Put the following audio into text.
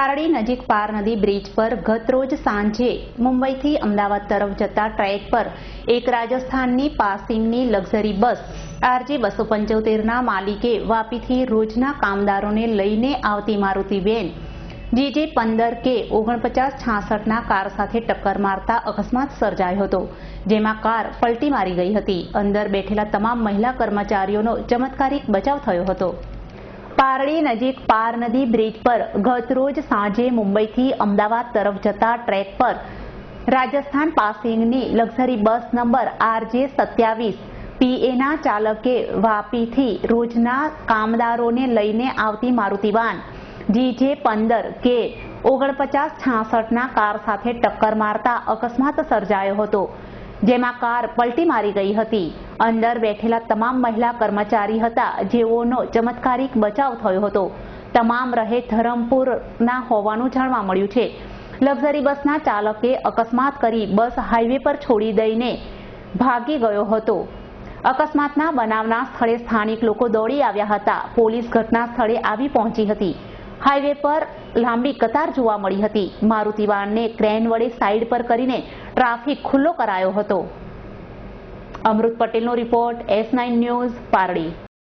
પારડી નજીક પાર નદી બ્રિજ પર ગતરોજ સાંજે મુંબઈથી અમદાવાદ તરફ જતા ટ્રેક પર એક રાજસ્થાનની પાસિંગની લક્ઝરી બસ આરજી બસો પંચોતેરના માલિકે વાપીથી રોજના કામદારોને લઈને આવતી મારુતિ વેન, જીજે પંદર કે ઓગણપચાસ છાસઠના કાર સાથે ટક્કર મારતા અકસ્માત સર્જાયો હતો, જેમાં કાર પલટી મારી ગઈ હતી. અંદર બેઠેલા તમામ મહિલા કર્મચારીઓનો ચમત્કારિક બચાવ થયો હતો. પારડી નજીક પાર નદી બ્રિજ પર ગતરોજ સાંજે મુંબઈથી અમદાવાદ તરફ જતા ટ્રેક પર રાજસ્થાન પાસિંગની લક્ઝરી બસ નંબર આરજે સત્યાવીસ પીએના ચાલકે વાપીથી રોજના કામદારોને લઈને આવતી મારુતિ વાન જીજે પંદર કે ઓગણપચાસ છાસઠના કાર સાથે ટક્કર મારતા અકસ્માત સર્જાયો હતો, જેમાં કાર પલટી મારી ગઈ હતી. અંદર બેઠેલા તમામ મહિલા કર્મચારી હતા. જેઓનો ચમત્કારિક બચાવ થયો હતો. તમામ રહે ધરમપુરના હોવાનું જાણવા મળ્યું છે. લક્ઝરી બસના ચાલકે અકસ્માત કરી બસ હાઈવે પર છોડી દઈને ભાગી ગયો હતો. અકસ્માતના બનાવના સ્થળે સ્થાનિક લોકો દોડી આવ્યા હતા. પોલીસ ઘટના સ્થળે આવી પહોંચી હતી. હાઈવે પર લાંબી કતાર જોવા મળી હતી. મારુતિ વાનને ક્રેન વડે સાઈડ પર કરીને ટ્રાફિક ખુલ્લો કરાયો હતો. અમૃત પટેલનો report S nine news Pardi